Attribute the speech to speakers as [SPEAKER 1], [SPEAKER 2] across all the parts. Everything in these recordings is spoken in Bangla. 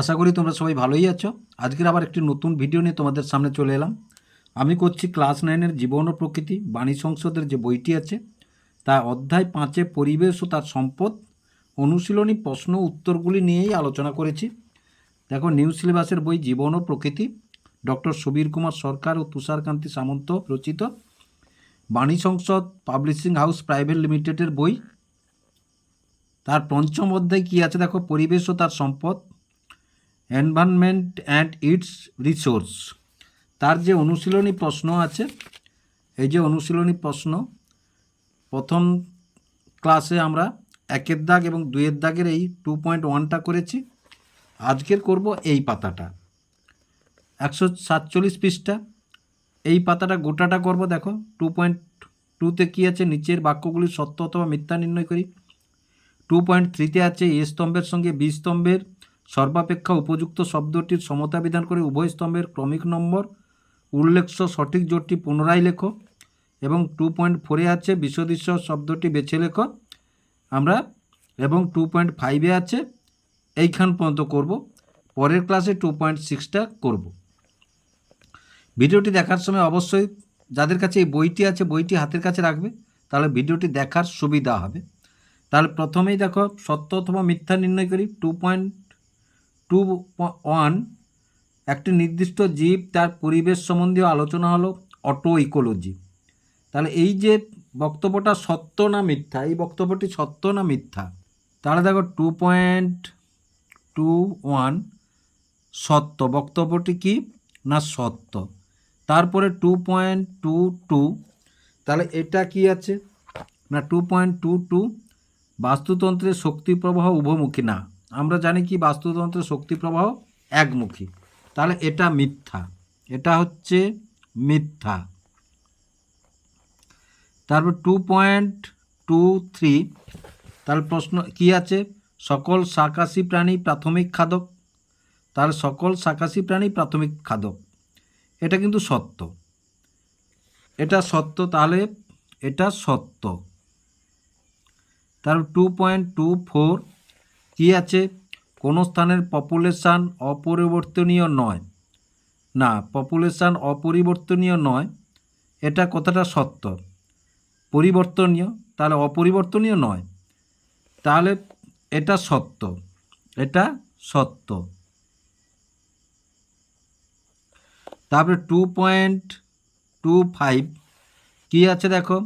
[SPEAKER 1] আশা করি তোমরা সবাই ভালোই আছো। আজকের আবার একটি নতুন ভিডিও নিয়ে তোমাদের সামনে চলে এলাম। আমি করছি ক্লাস নাইনের জীবন ও প্রকৃতি, বাণী সংসদের যে বইটি আছে, তা অধ্যায় পাঁচে পরিবেশ ও তার সম্পদ, অনুশীলনী, প্রশ্ন, উত্তরগুলি নিয়েই আলোচনা করেছি। দেখো নিউ সিলেবাসের বই জীবন ও প্রকৃতি ডক্টর সুবীর কুমার সরকার ও তুষারকান্তি সামন্ত রচিত। বাণী সংসদ পাবলিশিং হাউস প্রাইভেট লিমিটেডের বই। তার পঞ্চম অধ্যায় কী আছে? দেখো, পরিবেশ ও তার সম্পদ এনভায়রনমেন্ট অ্যান্ড ইটস রিসোর্স। তার যে অনুশীলনী প্রশ্ন আছে, এই যে অনুশীলনী প্রশ্ন, প্রথম ক্লাসে আমরা একের দাগ এবং দুইয়ের দাগের এই টু পয়েন্ট ওয়ানটা করেছি। আজকের করব এই পাতাটা। একশো সাতচল্লিশ পৃষ্ঠা। এই পাতাটা, গোটাটা করব, দেখো টু পয়েন্ট টুতে কী আছে, নিচের বাক্যগুলি সত্য অথবা মিথ্যা নির্ণয় করি। টু পয়েন্ট থ্রিতে আছে, এ স্তম্ভের সঙ্গে বি স্তম্ভের সর্বাপেক্ষা উপযুক্ত শব্দটির সমতা বিধান করে উভয় স্তম্ভের ক্রমিক নম্বর, উল্লেখ্য সঠিক জোটটি পুনরায় লেখো এবং টু পয়েন্ট ফোরে আছে বিশদৃশ্য শব্দটি বেছে লেখো আমরা এবং টু পয়েন্ট ফাইভে আছে এইখান পর্যন্ত করব, পরের ক্লাসে টু পয়েন্ট সিক্সটা করব। ভিডিওটি দেখার সময় অবশ্যই যাদের কাছে এই বইটি আছে, বইটি হাতের কাছে রাখবে, তাহলে ভিডিওটি দেখার সুবিধা হবে। তাহলে প্রথমেই দেখো সত্য অথবা মিথ্যা নির্ণয় করি, টু পয়েন্ট টু ওয়ান একটি নির্দিষ্ট জীব তার পরিবেশ সম্বন্ধীয় আলোচনা হলো অটো ইকোলজি তাহলে এই যে বক্তব্যটা সত্য না মিথ্যা, এই বক্তব্যটি সত্য না মিথ্যা? তাহলে দেখো টু পয়েন্ট টু ওয়ান সত্য, বক্তব্যটি কি না সত্য? তারপরে টু পয়েন্ট টু টু, তাহলে এটা কি আছে? না, টু পয়েন্ট টু টু, বাস্তুতন্ত্রের শক্তি প্রবাহ উভমুখী, না। আমরা জানি কি বাস্তুতন্ত্রের শক্তি প্রবাহ একমুখী। তাহলে এটা মিথ্যা। এটা হচ্ছে মিথ্যা। তারপর টু পয়েন্ট টু থ্রি তার প্রশ্ন কি আছে? সকল শাকাশি প্রাণী প্রাথমিক খাদক। তার সকল শাকাশি প্রাণী প্রাথমিক খাদক। এটা কিন্তু সত্য। এটা সত্য, তাহলে এটা সত্য। তার টু পয়েন্ট টু ফোর কী আছে? কোনো স্থানের পপুলেশান অপরিবর্তনীয় নয়। না পপুলেশান অপরিবর্তনীয় নয়, এটা কথাটা সত্য। পরিবর্তনীয়, তাহলে অপরিবর্তনীয় নয়। তাহলে এটা সত্য এটা সত্য। তারপরে টু পয়েন্ট টু ফাইভ কী আছে দেখো?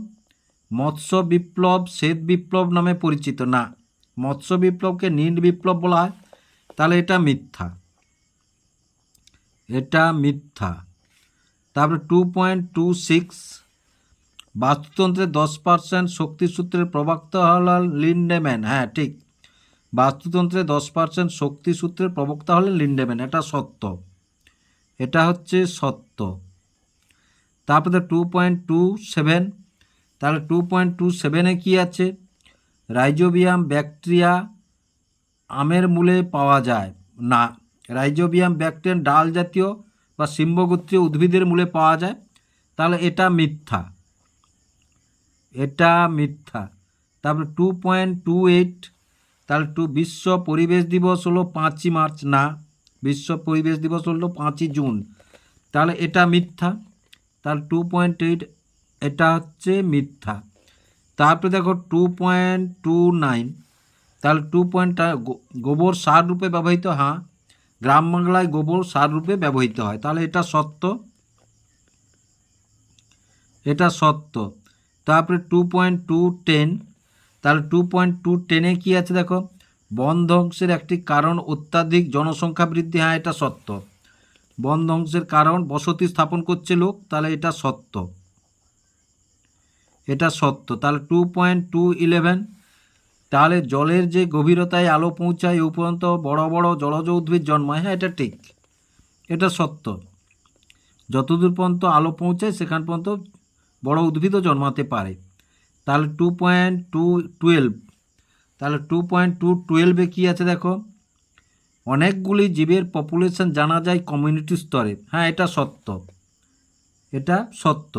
[SPEAKER 1] মৎস্য বিপ্লব, শ্বেত বিপ্লব নামে পরিচিত। না মৎস্য বিপ্লবকে নীল বিপ্লব বলা হয়, তাহলে এটা মিথ্যা। এটা মিথ্যা। তারপরে টু পয়েন্ট টু সিক্স বাস্তুতন্ত্রের দশ পার্সেন্ট শক্তিসূত্রের প্রবক্তা হল লিন্ডেম্যান। হ্যাঁ ঠিক। বাস্তুতন্ত্রের দশ পার্সেন্ট শক্তিসূত্রের প্রবক্তা হলেন লিন্ডেম্যান। এটা সত্য। এটা হচ্ছে সত্য। তারপরে টু পয়েন্ট টু সেভেন তাহলে টু পয়েন্ট টু সেভেনে কী আছে? রাইজোবিয়াম ব্যাকটেরিয়া আমের মূলে পাওয়া যায়। না, রাইজোবিয়াম ব্যাকটেরিয়ান ডাল জাতীয় বা সিম্বগোত্রীয় উদ্ভিদের মূলে পাওয়া যায়। তাহলে এটা মিথ্যা। এটা মিথ্যা। তারপরে টু পয়েন্ট টু এইট তাহলে টু, বিশ্ব পরিবেশ দিবস হলো পাঁচই মার্চ। না, বিশ্ব পরিবেশ দিবস হলো পাঁচই জুন। তাহলে এটা মিথ্যা। তাহলে টু পয়েন্ট এইট এটা হচ্ছে মিথ্যা। তারপরে দেখো টু পয়েন্ট টু নাইন তাহলে টু পয়েন্ট গোবর সার রূপে ব্যবহৃত হ্যাঁ? গ্রাম বাংলায় গোবর সার রূপে ব্যবহৃত হয়। তাহলে এটা সত্য? এটা সত্য। তারপরে টু পয়েন্ট টু টেন তাহলে টু পয়েন্ট টু টেনে কী আছে দেখো? বন ধ্বংসের একটি কারণ অত্যাধিক জনসংখ্যা বৃদ্ধি হ্যাঁ এটা সত্য। বন ধ্বংসের কারণ বসতি স্থাপন করছে লোক, তাহলে এটা সত্য। এটা সত্য। তাহলে টু পয়েন্ট টু ইলেভেন তাহলে জলের যে গভীরতায় আলো পৌঁছায় এই পর্যন্ত বড় বড় জলজ উদ্ভিদ জন্মায় হ্যাঁ এটা ঠিক। এটা সত্য। যতদূর পর্যন্ত আলো পৌঁছায়, সেখান পর্যন্ত বড় উদ্ভিদও জন্মাতে পারে। তাহলে টু পয়েন্ট টু টুয়েলভ তাহলে টু পয়েন্ট টু টুয়েলভে কী আছে দেখো? অনেকগুলি জীবের পপুলেশন জানা যায় কমিউনিটি স্তরে। হ্যাঁ এটা সত্য। এটা সত্য।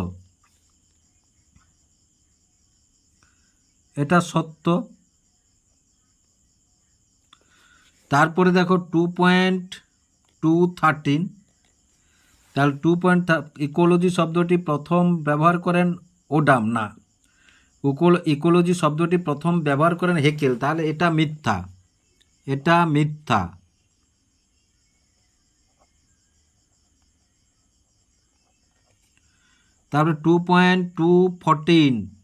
[SPEAKER 1] এটা সত্য। তারপরে দেখো টু পয়েন্ট টু থার্টিন তাহলে টু পয়েন্ট ইকোলজি শব্দটি প্রথম ব্যবহার করেন ওডাম, না। ইকোলজি শব্দটি প্রথম ব্যবহার করেন হেকেল। তাহলে এটা মিথ্যা। এটা মিথ্যা। তারপরে two point two fourteen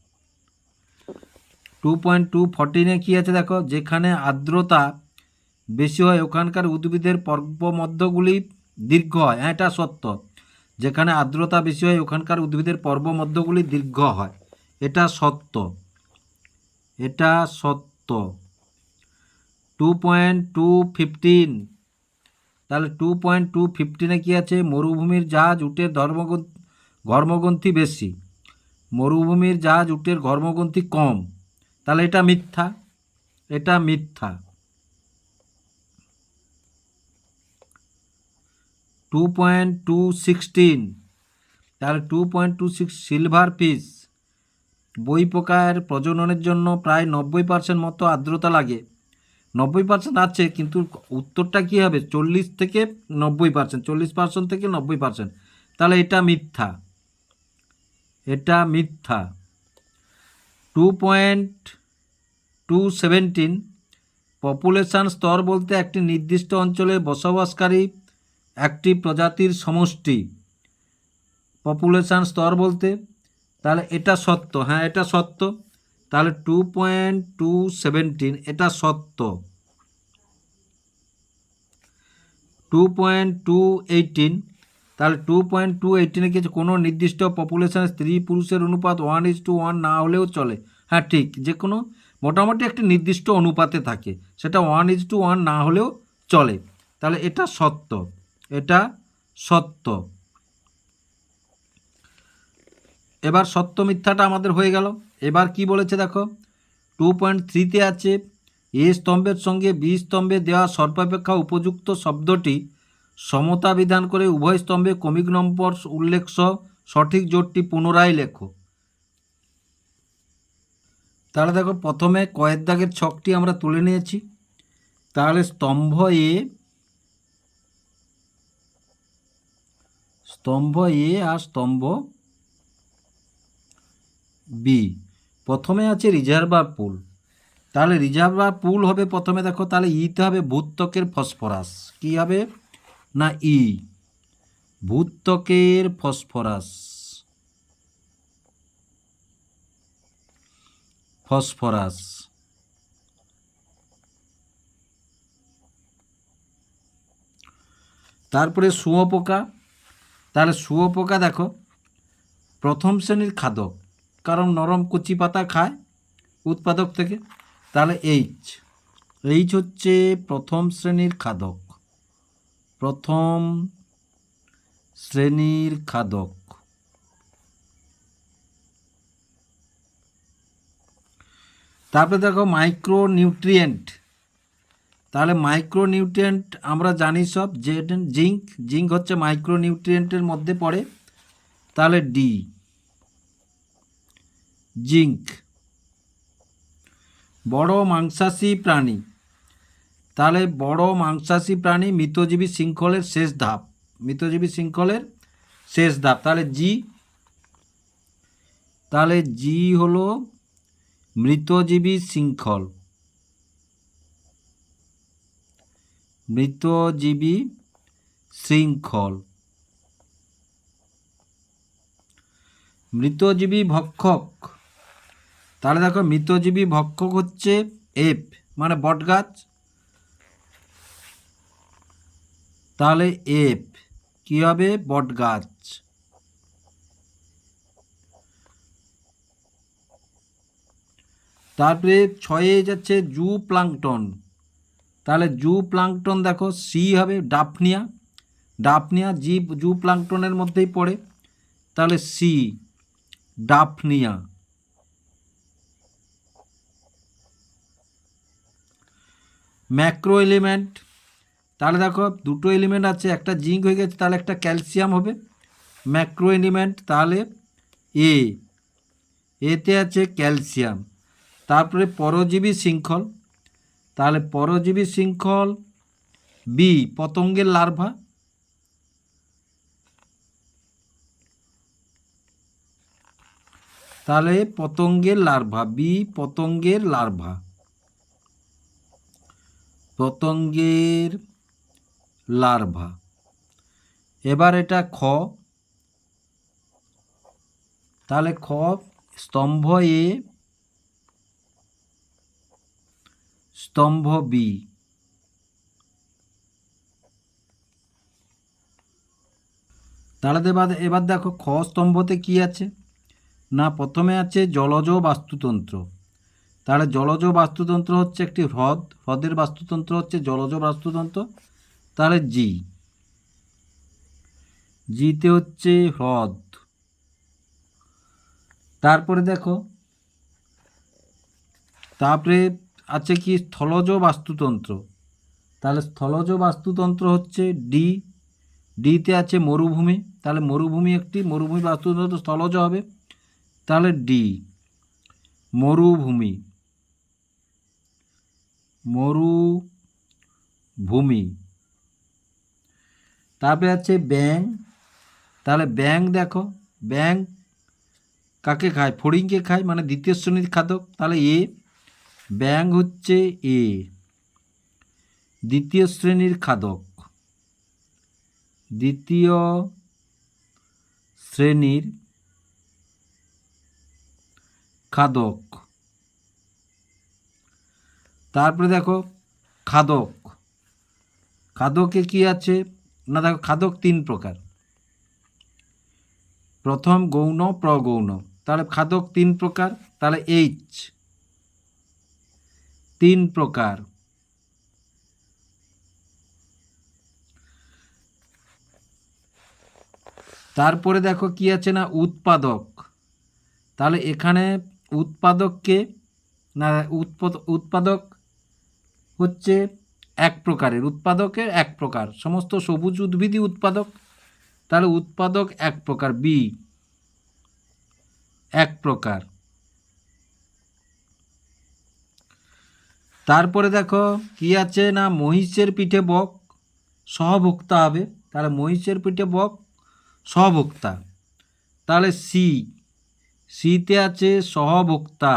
[SPEAKER 1] two point two ফোরটিনে কী আছে দেখো? যেখানে আর্দ্রতা বেশি হয়, ওখানকার উদ্ভিদের পর্বমধ্যগুলি দীর্ঘ হয়। হ্যাঁ এটা সত্য। যেখানে আর্দ্রতা বেশি হয়, ওখানকার উদ্ভিদের পর্বমধ্যগুলি দীর্ঘ হয়। এটা সত্য। এটা সত্য। টু পয়েন্ট টু ফিফটিন তাহলে টু পয়েন্ট টু ফিফটিনে কী আছে? মরুভূমির জাহাজ উটের ধর্মগ্রন্থ ধর্মগ্রন্থি বেশি। মরুভূমির জাহাজ উটের ঘর্মগ্রন্থি কম। তাহলে এটা মিথ্যা এটা মিথ্যা। টু পয়েন্ট টু সিক্সটিন তাহলে two point two six silver fish বই পোকার প্রজননের জন্য প্রায় নব্বই পার্সেন্ট মতো আর্দ্রতা লাগে। নব্বই পার্সেন্ট আছে, কিন্তু উত্তরটা কী হবে? চল্লিশ থেকে নব্বই পার্সেন্ট চল্লিশ পার্সেন্ট থেকে নব্বই পার্সেন্ট তাহলে এটা মিথ্যা। এটা মিথ্যা। Two point two seventeen population স্তর বলতে একটি নির্দিষ্ট অঞ্চলে বসবাসকারী একটি প্রজাতির সমষ্টি। পপুলেশান স্তর বলতে, তাহলে এটা সত্য হ্যাঁ এটা সত্য। তাহলে টু পয়েন্ট টু সেভেন্টিন এটা সত্য। টু পয়েন্ট টু এইটিন তাহলে টু পয়েন্ট টু এইটিনে কিছু কোনো নির্দিষ্ট পপুলেশনের স্ত্রী পুরুষের অনুপাত ওয়ান ইজ টু ওয়ান না হলেও চলে। হ্যাঁ ঠিক যে কোনো মোটামুটি একটি নির্দিষ্ট অনুপাতে থাকে। সেটা ওয়ান ইজ টু ওয়ান না হলেও চলে। তাহলে এটা সত্য। এটা সত্য। এবার সত্য মিথ্যাটা আমাদের হয়ে গেল। এবার কি বলেছে দেখো? টু পয়েন্ট থ্রিতে আছে, এ স্তম্ভের সঙ্গে বি স্তম্ভে দেওয়া সর্বাপেক্ষা উপযুক্ত শব্দটি সমতা বিধান করে উভয় স্তম্ভে কমিক নম্বর উল্লেখ সহ সঠিক জোটটি পুনরায় লেখো। তাহলে দেখো প্রথমে কয়ের দাগের ছকটি আমরা তুলে নিয়েছি। তাহলে স্তম্ভ এ স্তম্ভ এ আর স্তম্ভ বি। প্রথমে আছে রিজার্ভার পুল। তাহলে রিজার্ভার পুল হবে প্রথমে দেখো, তাহলে ইতে হবে ভূত্বকের ফসফরাস। কি হবে? না, ই। ভূত্বকের ফসফরাস। ফসফরাস। তারপরে শুঁয়োপোকা তাহলে শুঁয়োপোকা দেখো, প্রথম শ্রেণির খাদক, কারণ নরম কচি পাতা খায় উৎপাদক থেকে। তাহলে এইচ এইচ হচ্ছে প্রথম শ্রেণির খাদক, প্রথম শ্রেণির খাদক। তারপরে দেখো মাইক্রো নিউট্রিয়েন্ট তাহলে মাইক্রো নিউট্রিয়েন্ট আমরা জানি সব, যে জিঙ্ক জিঙ্ক হচ্ছে মাইক্রো নিউট্রিয়েন্টের মধ্যে পড়ে। তাহলে ডি জিঙ্ক। বড় মাংসাশী প্রাণী। তাহলে বড় মাংসাশী প্রাণী মৃতজীবী শৃঙ্খলের শেষ ধাপ। মৃতজীবী শৃঙ্খলের শেষ ধাপ। তাহলে জি তাহলে জি হলো মৃতজীবী শৃঙ্খল। মৃতজীবী শৃঙ্খল। মৃতজীবী ভক্ষক। তাহলে দেখো মৃতজীবী ভক্ষক হচ্ছে এফ মানে বটগাছ তাহলে এফ, কি হবে? বটগাছ তারপরে ছয়ে যাচ্ছে জু প্লাংটন তাহলে জু প্লাংটন দেখো সি হবে ডাফনিয়া। ডাফনিয়া জি জু প্লাংটনের মধ্যেই পড়ে। তাহলে সি ডাফনিয়া। ম্যাক্রো এলিমেন্ট তাহলে দেখো দুটো এলিমেন্ট আছে, একটা জিঙ্ক হয়ে গেছে, তাহলে একটা ক্যালসিয়াম হবে। ম্যাক্রো এলিমেন্ট তাহলে এ এতে আছে ক্যালসিয়াম। তারপরে পরজীবী শৃঙ্খল, তাহলে পরজীবী শৃঙ্খল বি পতঙ্গের লার্ভা তাহলে পতঙ্গের লার্ভা বি পতঙ্গের লার্ভা পতঙ্গের লার্ভা এবার এটা খ, তাহলে খ স্তম্ভ এ স্তম্ভ বি তাহলে এবার এবার দেখো খ স্তম্ভতে কি আছে? না, প্রথমে আছে জলজ বাস্তুতন্ত্র। তাহলে জলজ বাস্তুতন্ত্র হচ্ছে একটি হ্রদ। হ্রদের বাস্তুতন্ত্র হচ্ছে জলজ বাস্তুতন্ত্র। তাহলে জি জিতে হচ্ছে হ্রদ। তারপরে দেখো, তারপরে আছে কি স্থলজ বাস্তুতন্ত্র? তাহলে স্থলজ বাস্তুতন্ত্র হচ্ছে ডি ডিতে আছে মরুভূমি। তাহলে মরুভূমি একটি, মরুভূমি বাস্তুতন্ত্র স্থলজ হবে। তাহলে ডি মরুভূমি। মরুভূমি। তারপরে আছে ব্যাং তাহলে ব্যাং দেখো ব্যাং কাকে খায়? ফড়িংকে খায় মানে দ্বিতীয় শ্রেণির খাদক। তাহলে এ ব্যাং হচ্ছে এ। দ্বিতীয় শ্রেণির খাদক। দ্বিতীয় শ্রেণির খাদক। তারপরে দেখো খাদক। খাদকে কি আছে? না, দেখো খাদক তিন প্রকার। প্রথম গৌণ, প্রগৌণ। তাহলে খাদক তিন প্রকার, তাহলে এইচ। তিন প্রকার। তারপরে দেখো কি আছে না, উৎপাদক। তাহলে এখানে উৎপাদককে না, উৎপাদ, উৎপাদক হচ্ছে এক প্রকারের, উৎপাদকের এক প্রকার। সমস্ত সবুজ উদ্ভিদই উৎপাদক। তাহলে উৎপাদক এক প্রকার, বি এক প্রকার। তারপরে দেখো, কি আছে না, মহিষের পিঠে বক সহভোক্তা হবে। তাহলে মহিষের পিঠে বক সহভোক্তা তাহলে সি, সিতে আছে সহভোক্তা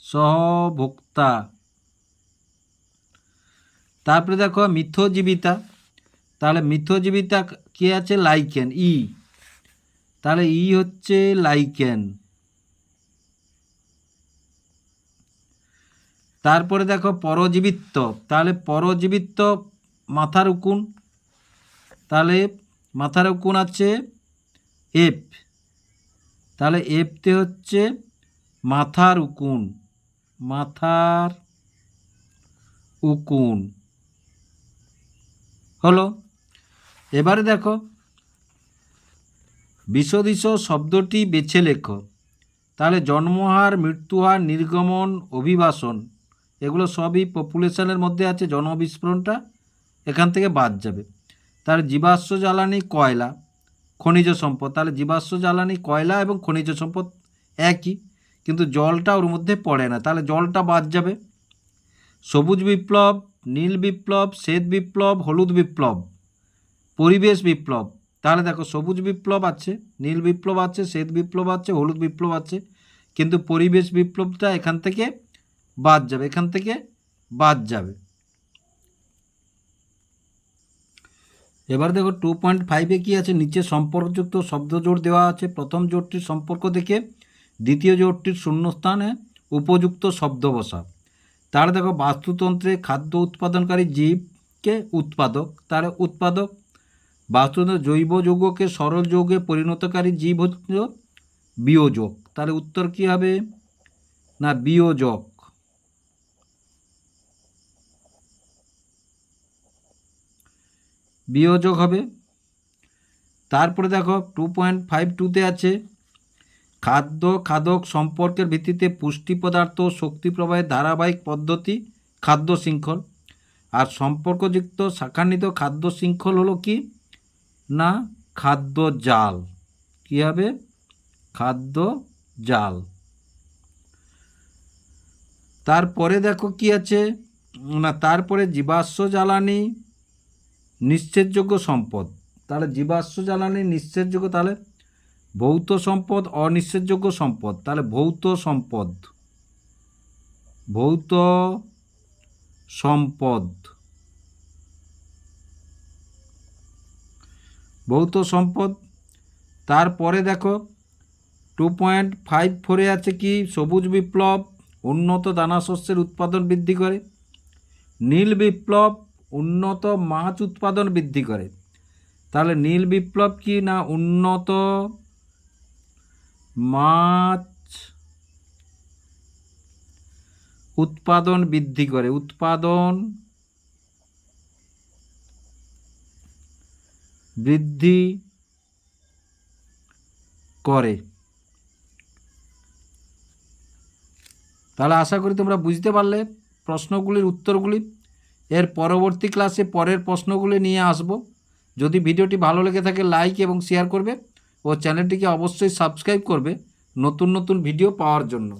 [SPEAKER 1] সহভোক্তা তারপরে দেখো, মিথ্যজীবিতা। তাহলে মিথ্যজীবিতা কি আছে? লাইকেন, ই। তাহলে ই হচ্ছে লাইকেন। তারপরে দেখো পরজীবিত্ব। তাহলে পরজীবিত্ব মাথার উকুন। তাহলে মাথার উকুন আছে এফ। তাহলে এফতে হচ্ছে মাথার উকুন। মাথার উকুন। হলো? এবারে দেখো বিষদিশ শব্দটি বেছে লেখো। তাহলে জন্মহার, মৃত্যুহার, নির্গমন, অভিবাসন। এগুলো সবই পপুলেশনের মধ্যে আছে, জনবিস্ফোরণটা এখান থেকে বাদ যাবে। তার জীবাশ্ম জ্বালানি কয়লা, খনিজ সম্পদ। তাহলে জীবাশ্ম জ্বালানি কয়লা এবং খনিজ সম্পদ একই, কিন্তু জলটা ওর মধ্যে পড়ে না। তাহলে জলটা বাদ যাবে। সবুজ বিপ্লব, নীল বিপ্লব, শ্বেত বিপ্লব, হলুদ বিপ্লব, পরিবেশ বিপ্লব। তাহলে দেখো সবুজ বিপ্লব আছে, নীল বিপ্লব আছে, শ্বেত বিপ্লব আছে, হলুদ বিপ্লব আছে, কিন্তু পরিবেশ বিপ্লবটা এখান থেকে বাদ যাবে, এখান থেকে বাদ যাবে। এবার দেখো টু পয়েন্ট ফাইভে কী আছে? নিচে সম্পর্কযুক্ত শব্দ জোর দেওয়া আছে। প্রথম জোড়টির সম্পর্ক দেখে দ্বিতীয় জোড়টির শূন্যস্থানে উপযুক্ত শব্দ বসা তাহলে দেখো, বাস্তুতন্ত্রে খাদ্য উৎপাদনকারী জীবকে উৎপাদক, তার উৎপাদক। বাস্তুতন্ত্রে জৈব যৌগকে সরল যৌগে পরিণতকারী জীব হচ্ছে বিয়োজক। তাহলে উত্তর কী হবে? না, বিয়োজক। বিয়োজক হবে। তারপরে দেখো টু পয়েন্ট ফাইভ টুতে আছে, খাদ্য, খাদক সম্পর্কের ভিত্তিতে পুষ্টি পদার্থ শক্তি প্রবাহের ধারাবাহিক পদ্ধতি খাদ্য শৃঙ্খল। আর সম্পর্কযুক্ত শাখান্বিত খাদ্য শৃঙ্খল হলো কি? না, খাদ্য জাল। কী হবে? খাদ্য জাল। তারপরে দেখো কি আছে? না, তারপরে জীবাশ্ম জ্বালানি নিঃশেষযোগ্য সম্পদ। তাহলে জীবাশ্ম জ্বালানি নিঃশেষযোগ্য তাহলে ভৌত সম্পদ অনিঃশেষযোগ্য সম্পদ, তাহলে ভৌত সম্পদ। ভৌত সম্পদ। ভৌত সম্পদ, তারপরে দেখো টু পয়েন্ট ফাইভ ফোরে আছে কি? সবুজ বিপ্লব, উন্নত দানা শস্যের উৎপাদন বৃদ্ধি করে। নীল বিপ্লব উন্নত মাছ উৎপাদন বৃদ্ধি করে। তাহলে নীল বিপ্লব কি না উন্নত মাছ উৎপাদন বৃদ্ধি করে? উৎপাদন বৃদ্ধি করে। তাহলে আশা করি তোমরা বুঝতে পারলে প্রশ্নগুলির উত্তরগুলি। এর পরবর্তী ক্লাসে পরের প্রশ্নগুলি নিয়ে আসব। যদি ভিডিওটি ভালো লেগে থাকে, লাইক এবং শেয়ার করবে ও চ্যানেলটিকে অবশ্যই সাবস্ক্রাইব করবে নতুন নতুন ভিডিও পাওয়ার জন্য।